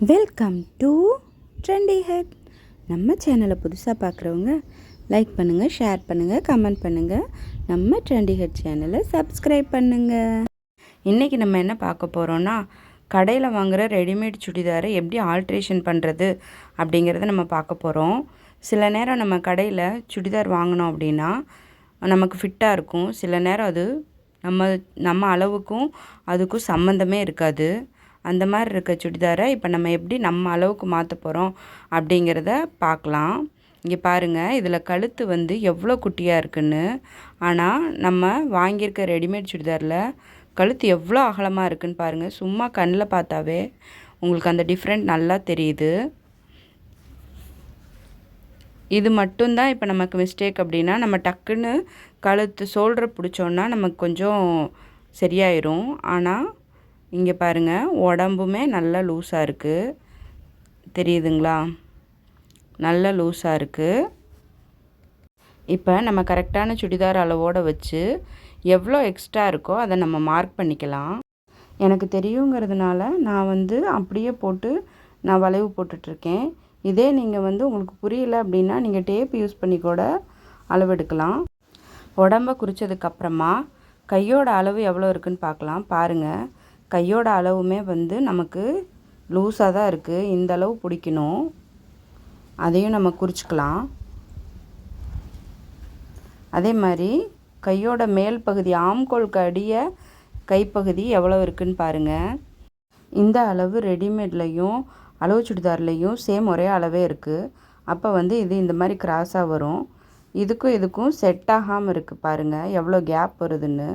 Welcome to trendy head நம்ம சேனலை புதுசாக பார்க்குறவங்க லைக் பண்ணுங்கள் ஷேர் பண்ணுங்கள் கமெண்ட் பண்ணுங்கள் நம்ம ட்ரெண்டி ஹெட் சேனலை சப்ஸ்கிரைப் பண்ணுங்கள் இன்றைக்கி நம்ம என்ன பார்க்க போகிறோன்னா கடையில் வாங்குகிற ரெடிமேட் சுடிதாரை எப்படி ஆல்ட்ரேஷன் பண்ணுறது அப்படிங்கிறத நம்ம பார்க்க போகிறோம் சில நேரம் நம்ம கடையில் சுடிதார் வாங்கினோம் அப்படின்னா நமக்கு ஃபிட்டாக இருக்கும். சில நேரம் அது நம்ம நம்ம அளவுக்கும் அதுக்கும் சம்மந்தமே இருக்காது. அந்த மாதிரி இருக்க சுடிதாரை இப்போ நம்ம எப்படி நம்ம அளவுக்கு மாற்ற போகிறோம் அப்படிங்கிறத பார்க்கலாம். இங்கே பாருங்கள் இதில் கழுத்து வந்து எவ்வளோ குட்டியாக இருக்குன்னு. ஆனால் நம்ம வாங்கியிருக்க ரெடிமேட் சுடிதாரில் கழுத்து எவ்வளோ அகலமாக இருக்குன்னு பாருங்கள் சும்மா கண்ணில் பார்த்தாவே உங்களுக்கு அந்த டிஃப்ரெண்ட் நல்லா தெரியுது. இது மட்டும்தான் இப்போ நமக்கு மிஸ்டேக் அப்படின்னா நம்ம டக்குன்னு கழுத்து ஷோல்டரை பிடிச்சோன்னா நமக்கு கொஞ்சம் சரியாயிரும். ஆனால் இங்கே பாருங்கள் உடம்புமே நல்லா லூஸாக இருக்குது தெரியுதுங்களா? நல்ல லூஸாக இருக்குது இப்போ நம்ம கரெக்டான சுடிதார் அளவோடு வச்சு எவ்வளோ எக்ஸ்ட்ரா இருக்கோ அதை நம்ம மார்க் பண்ணிக்கலாம். எனக்கு தெரியுங்கிறதுனால நான் வந்து அப்படியே போட்டு நான் வளைவு போட்டுட்ருக்கேன். இதே நீங்கள் வந்து உங்களுக்கு புரியல அப்படின்னா நீங்கள் டேப் யூஸ் பண்ணி கூட அளவெடுக்கலாம். உடம்ப குறித்ததுக்கப்புறமா கையோட அளவு எவ்வளோ இருக்குன்னு பார்க்கலாம். பாருங்கள் கையோட அளவுமே வந்து நமக்கு லூஸாக தான் இருக்குது இந்த அளவு பிடிக்கணும். அதையும் நம்ம குறிச்சிக்கலாம். அதே மாதிரி கையோட மேல் பகுதி ஆம்கோலுக்கு அடிய கைப்பகுதி எவ்வளோ இருக்குன்னு பாருங்கள் இந்த அளவு ரெடிமேட்லேயும் அளவு சுடிதார்லேயும் சேம் ஒரே அளவே இருக்குது அப்போ வந்து இது இந்த மாதிரி கிராஸாக வரும். இதுக்கும் இதுக்கும் செட் ஆகாமல் இருக்குது பாருங்கள் எவ்வளோ கேப் வருதுன்னு.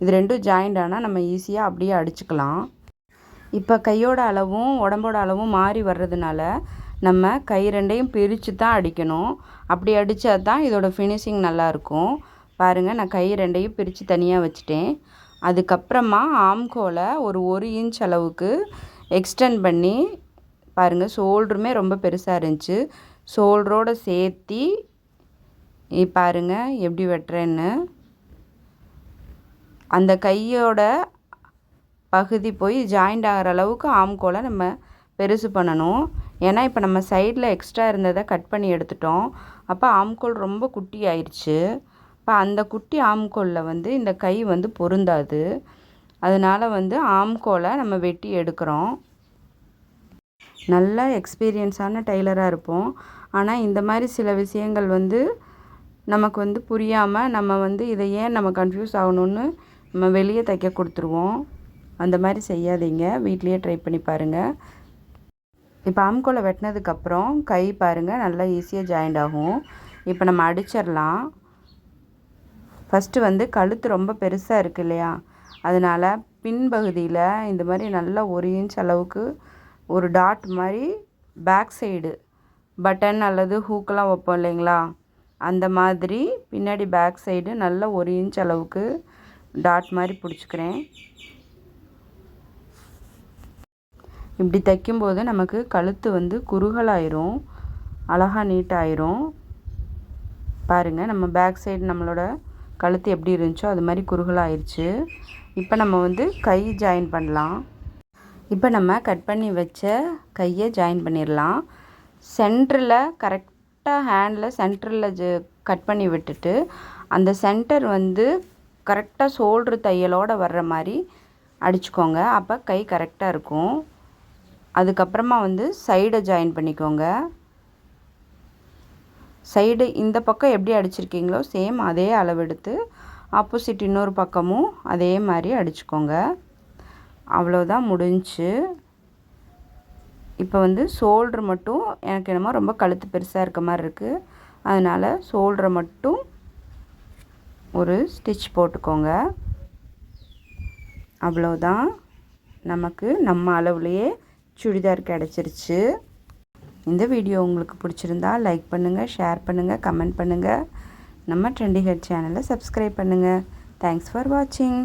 இது ரெண்டும் ஜாயிண்ட் ஆனால் நம்ம ஈஸியாக அப்படியே அடிச்சுக்கலாம். இப்போ கையோட அளவும் உடம்போட அளவும் மாறி வர்றதுனால நம்ம கை ரெண்டையும் பிரித்து தான் அடிக்கணும். அப்படி அடித்தா தான் இதோட ஃபினிஷிங் நல்லாயிருக்கும். பாருங்கள் நான் கை ரெண்டையும் பிரித்து தனியாக வச்சுட்டேன். அதுக்கப்புறமா ஆம்கோலை ஒரு ஒரு இன்ச் அளவுக்கு எக்ஸ்டெண்ட் பண்ணி பாருங்கள் ஷோல்டருமே ரொம்ப பெருசாக இருந்துச்சு. ஷோல்டரோடு சேர்த்தி பாருங்கள் எப்படி வெட்டுறேன்னு. அந்த கையோட பகுதி போய் ஜாயிண்ட் ஆகிற அளவுக்கு ஆம்கோலை நம்ம பெருசு பண்ணணும். ஏன்னா இப்போ நம்ம சைடில் எக்ஸ்ட்ரா இருந்ததை கட் பண்ணி எடுத்துட்டோம். அப்போ ஆம்கோல் ரொம்ப குட்டி ஆயிடுச்சு இப்போ அந்த குட்டி ஆம்கோலில் வந்து இந்த கை வந்து பொருந்தாது. அதனால் வந்து ஆம்கோலை நம்ம வெட்டி எடுக்கிறோம். நல்ல எக்ஸ்பீரியன்ஸான டெய்லராக இருப்போம். ஆனால் இந்த மாதிரி சில விஷயங்கள் வந்து நமக்கு வந்து புரியாமல் நம்ம வந்து இதை ஏன் நம்ம கன்ஃபியூஸ் ஆகணும்னு நம்ம வெளியே தைக்க கொடுத்துருவோம். அந்த மாதிரி செய்யாதீங்க. வீட்லேயே ட்ரை பண்ணி பாருங்கள் இப்போ ஆம்கோலை வெட்டினதுக்கப்புறம் கை பாருங்கள் நல்லா ஈஸியாக ஜாயிண்ட் ஆகும். இப்போ நம்ம அடிச்சிடலாம். ஃபஸ்ட்டு வந்து கழுத்து ரொம்ப பெருசாக இருக்குது இல்லையா? அதனால் பின்பகுதியில் இந்த மாதிரி நல்லா ஒரு இன்ச் அளவுக்கு ஒரு டாட் மாதிரி பேக் சைடு பட்டன் அல்லது ஹூக்கெலாம் வைப்போம் இல்லைங்களா? அந்த மாதிரி பின்னாடி பேக் சைடு நல்ல ஒரு இன்ச் அளவுக்கு டாட் மாதிரி பிடிச்சிக்கிறேன். இப்படி தைக்கும்போது நமக்கு கழுத்து வந்து குறுகலாயிரும் அழகாக நீட்டாயிரும். பாருங்கள் நம்ம பேக் சைடு நம்மளோட கழுத்து எப்படி இருந்துச்சோ அது மாதிரி குறுகலாயிருச்சு. இப்போ நம்ம வந்து கை ஜாயின் பண்ணலாம். இப்போ நம்ம கட் பண்ணி வச்ச கையை ஜாயின் பண்ணிடலாம் சென்டரில் கரெக்டாக ஹேண்டில் சென்டரில் ஜ கட் பண்ணி விட்டுட்டு அந்த சென்டர் வந்து கரெக்டாக சோல்ட்ரு தையலோடு வர்ற மாதிரி அடிச்சுக்கோங்க. அப்போ கை கரெக்டாக இருக்கும். அதுக்கப்புறமா வந்து சைடை ஜாயின் பண்ணிக்கோங்க. சைடு இந்த பக்கம் எப்படி அடிச்சிருக்கீங்களோ சேம் அதே அளவெடுத்து ஆப்போசிட் இன்னொரு பக்கமும் அதே மாதிரி அடிச்சுக்கோங்க. அவ்வளோதான் முடிஞ்சு. இப்போ வந்து ஷோல்ட்ரு மட்டும் எனக்கு என்னமோ ரொம்ப கழுத்து பெருசாக இருக்க மாதிரி இருக்குது அதனால் ஷோல்டரை மட்டும் ஒரு ஸ்டிச் போட்டுக்கோங்க. அவ்வளோதான் நமக்கு நம்ம அளவுலேயே சுடிதார் கிடச்சிருச்சு. இந்த வீடியோ உங்களுக்கு பிடிச்சிருந்தா லைக் பண்ணுங்கள் ஷேர் பண்ணுங்கள் கமெண்ட் பண்ணுங்கள் நம்ம ட்ரெண்டிகர் சேனலை சப்ஸ்கிரைப் பண்ணுங்கள் தேங்க்ஸ் ஃபார் வாட்சிங்